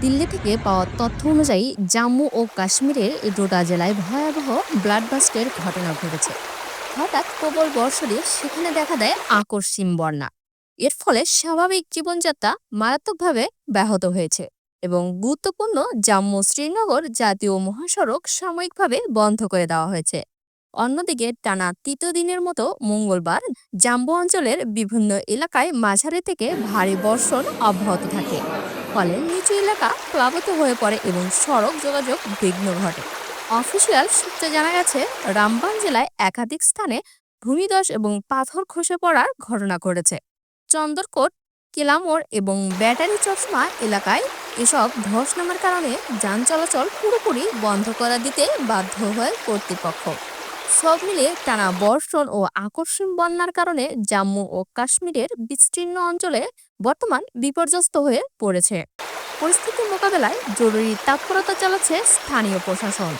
দিল্লি থেকে পাওয়া তথ্য অনুযায়ী জম্মু ও কাশ্মীরের ডোডা জেলায় ভয়াবহ ব্লাডবাস্টের ঘটনা ঘটেছে। হঠাৎ প্রবল বর্ষণে সেখানে দেখা দেয় আকস্মিক বন্যা। এর ফলে স্বাভাবিক জীবনযাত্রা মারাত্মকভাবে ব্যাহত হয়েছে এবং গুরুত্বপূর্ণ জম্মু শ্রীনগর জাতীয় মহাসড়ক সাময়িকভাবে বন্ধ করে দেওয়া হয়েছে। অন্যদিকে টানা তৃতীয় দিনের মতো মঙ্গলবার জাম্বু অঞ্চলের বিভিন্ন এলাকায় মাঝারি থেকে ভারী বর্ষণ অব্যাহত থাকে। ফলে নিচু এলাকা প্লাবিত হয়ে পড়ে এবং সড়ক যোগাযোগ বিঘ্ন ঘটে। অফিসিয়াল সূত্রে জানা গেছে, রামবান জেলায় একাধিক স্থানে ভূমিধস এবং পাথর খসে পড়ার ঘটনা ঘটেছে। চন্দরকোট, কেলামোড় এবং ব্যাটারি চশমা এলাকায় এসব ধস নামার কারণে যান চলাচল পুরোপুরি বন্ধ করা দিতে বাধ্য হয় কর্তৃপক্ষ। সব মিলিয়ে টানা বর্ষণ ও আকর্ষণ বন্যার কারণে জম্মু ও কাশ্মীরের বিস্তীর্ণ অঞ্চলে বর্তমান বিপর্যস্ত হয়ে পড়েছে। পরিস্থিতি মোকাবেলায় জরুরি তৎপরতা চালাচ্ছে স্থানীয় প্রশাসন।